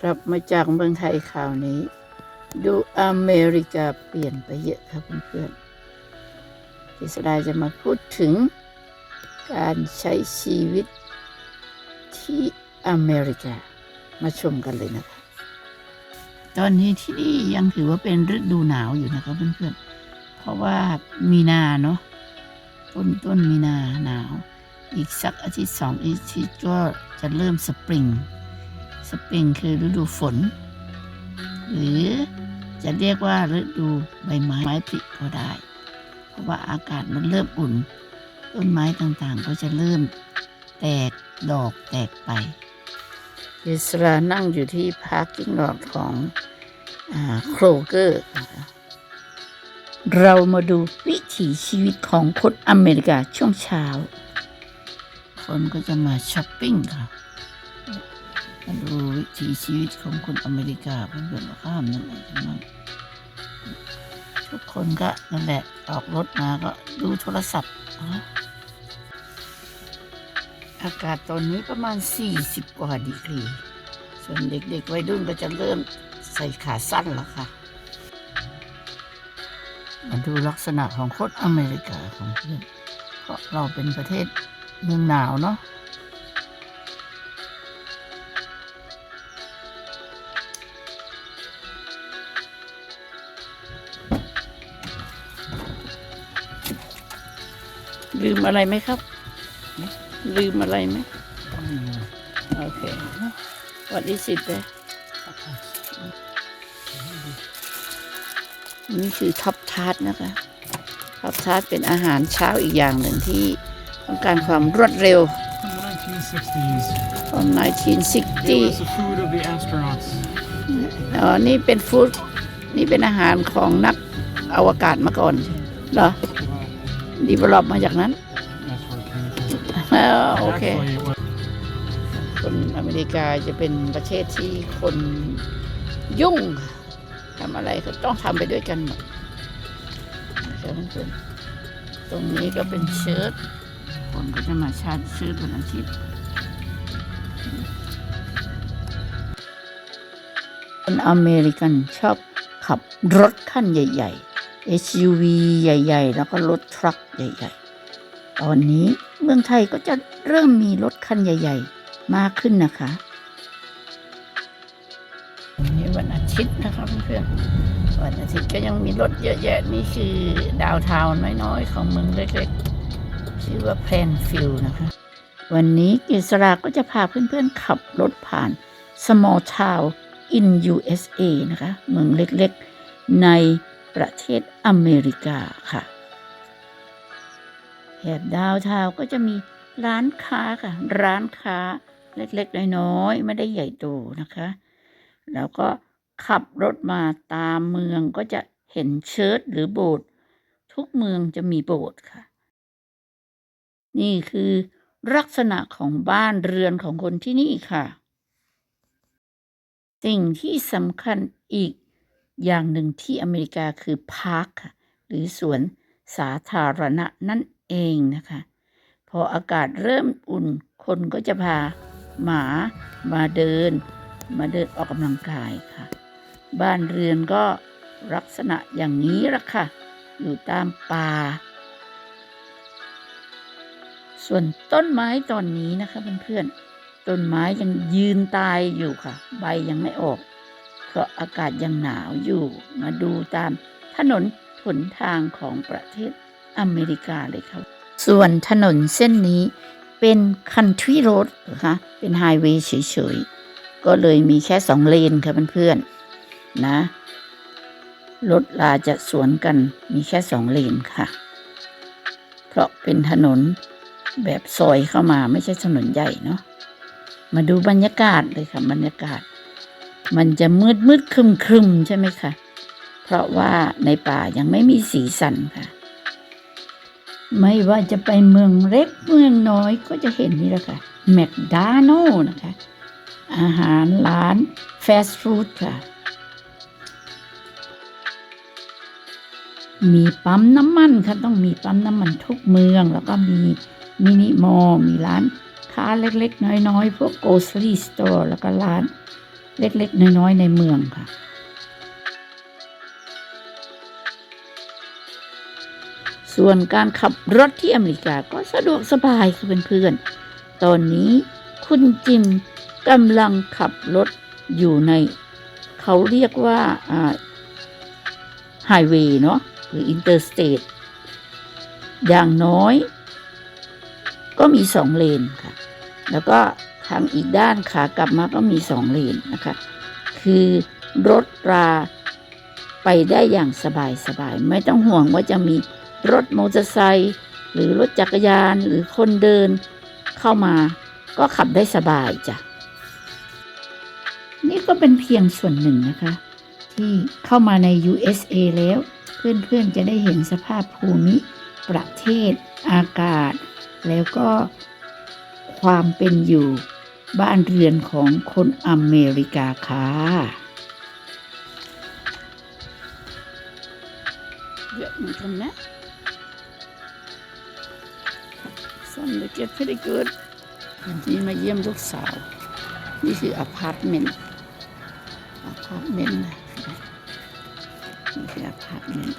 กลับมาจากเมืองไทยข่าวนี้ ดูอเมริกาเปลี่ยนไปเยอะครับเพื่อนๆที่สดาจะมาพูดถึงการใช้ชีวิตที่อเมริกามาชมกันเลยนะคะ ตอนนี้ที่นี่ยังถือว่าเป็นฤดูหนาวอยู่นะครับเพื่อนๆ เพราะว่ามีนาเนาะต้นต้นมีนาหนาว อีกสักอาทิตย์สองอาทิตย์ก็จะเริ่มสปริง สปริงคือฤดูฝน หรือจะเรียกว่าฤดูใบไม้ไม้ผลิก็ได้ เพราะว่าอากาศมันเริ่มอุ่น ต้นไม้ต่างๆก็จะเริ่มแตกดอกแตกไปอิสรานั่งอยู่ที่พาร์กิ้งลอตของโครเกอร์เรามาดูวิถีชีวิตของคนอเมริกาช่วงเช้า คนก็จะมาช้อปปิ้งค่ะมาดู วิถีชีวิตของคนอเมริกาเพื่อนๆว่าข้ามยังไงกันบ้งทุกคนก็นั่นแหละออกรถมาก็ดูโทรศัพท์นะอากาศตอนนี้ประมาณ 40 กว่าดีกรี ส่วนเด็กๆวัยรุ่นก็จะเริ่มใส่ขาสั้นแล้วค่ะ มาดูลักษณะของคนอเมริกาของเพื่อนเพราะเราเป็นประเทศเมืองหนาวเนาะ ลืมอะไรไหมครับ ลืมอะไรไหมโอเค What is it there นี่คือท็อปทาร์ตนะคะท็อปทาร์ตเป็นอาหารเช้าอีกอย่างหนึ่งที่ต้องการความรวดเร็ว From the 1960s. from It 1960 was the food of the astronauts. อ๋อนี่เป็นฟู้ดนี่เป็นอาหารของนักอวกาศมาก่อนเหรอ Wow, ดีเวลลอปมาจากนั้น that's where it came from. อ๋อโอเค Actually, it was คนอเมริกาจะเป็นประเทศที่คนยุ่งทำอะไรก็ต้องทำไปด้วยกันหมดนะครับเพื่อนๆตรงนี้ก็เป็นเชิ้ตคนก็จะมาชาร์จเชิ้ตวันอาทิตย์คนอเมริกันชอบขับรถคันใหญ่ ๆ SUV ใหญ่ ๆ แล้วก็รถทรัคใหญ่ ๆ ตอนนี้เมืองไทยก็จะเริ่มมีรถคันใหญ่ ๆ มากขึ้นนะคะวันนี้วันอาทิตย์นะคะเพื่อนๆวันอาทิตย์ก็ยังมีรถเยอะแยะนี่คือดาวเทาวน์น้อยๆ ของเมืองเล็กๆ ชื่อว่าเพลนฟิลนะคะ วันนี้กิษราก็จะพาเพื่อนๆ ขับรถผ่าน small town in USA นะคะ เมืองเล็กๆ ใน ประเทศอเมริกาค่ะแถบดาวเทาวก็จะมีร้านค้าค่ะ ร้านค้าเล็กๆน้อยๆไม่ได้ใหญ่โตนะคะ แล้วก็ขับรถมาตามเมืองก็จะเห็นเชิร์ชหรือโบสถ์ทุกเมืองจะมีโบสถ์ค่ะ นี่คือลักษณะของบ้านเรือนของคนที่นี่ค่ะ สิ่งที่สำคัญอีก อย่างหนึ่งที่อเมริกาคือพาร์คหรือสวนสาธารณะนั่นเองนะคะ พออากาศเริ่มอุ่น คนก็จะพาหมามาเดิน มาเดินออกกำลังกายค่ะ บ้านเรือนก็ลักษณะอย่างนี้ละค่ะ อยู่ตามป่า ส่วนต้นไม้ตอนนี้นะคะเพื่อนๆ ต้นไม้ยังยืนตายอยู่ค่ะ ใบยังไม่ออก เพราะอากาศยังหนาวอยู่มาดูตามถนนหนทางของประเทศอเมริกาเลยค่ะส่วนถนนเส้นนี้เป็นคันทรีโรดนะคะเป็นไฮเวย์เฉยๆ ก็เลยมีแค่สองเลนค่ะเพื่อนๆนะ รถลาจะสวนกันมีแค่สองเลนค่ะ เพราะเป็นถนนแบบซอยเข้ามาไม่ใช่ถนนใหญ่เนาะมาดูบรรยากาศเลยค่ะบรรยากาศ มันจะมืดมืดครึมครึมใช่ไหมคะ เพราะว่าในป่ายังไม่มีสีสันค่ะ ไม่ว่าจะไปเมืองเล็กเมืองน้อยก็จะเห็นนี่แหละค่ะแมคดาโนนะคะ อาหารร้านฟาสต์ฟู้ดค่ะ มีปั๊มน้ำมันค่ะ ต้องมีปั๊มน้ำมันทุกเมือง แล้วก็มีมินิมอลมีร้านค้าเล็กๆ น้อยๆ พวกโกล c รี่สโตร์แล้วก็ร้าน เล็ก ๆ น้อย ๆ ในเมืองค่ะ ส่วนการขับรถที่อเมริกาก็สะดวกสบายค่ะเพื่อนๆ ตอนนี้คุณจิมกำลังขับรถอยู่ใน เขาเรียกว่าไฮเวย์เนาะหรืออินเตอร์สเตทอย่างน้อย ก็มีสองเลนค่ะ แล้วก็ ทางอีกด้านขากลับมาก็มีสองเลนนะคะ คือรถราไปได้อย่างสบายสบายๆไม่ต้องห่วงว่าจะมีรถมอเตอร์ไซค์หรือรถจักรยานหรือคนเดินเข้ามาก็ขับได้สบายจ้ะ นี่ก็เป็นเพียงส่วนหนึ่งนะคะ ที่เข้ามาใน USA แล้ว เพื่อนๆจะได้เห็นสภาพภูมิประเทศอากาศ แล้วก็ความเป็นอยู่ บ้านเรือนของคนอเมริกาค่ะเยอะเหมือนกันนะ Sun look at pretty good วันนี้มาเยี่ยมลูกสาว นี่คืออพาร์ตเมนต์อพาร์ตเมนต์นะนี่คืออพาร์ตเมนต์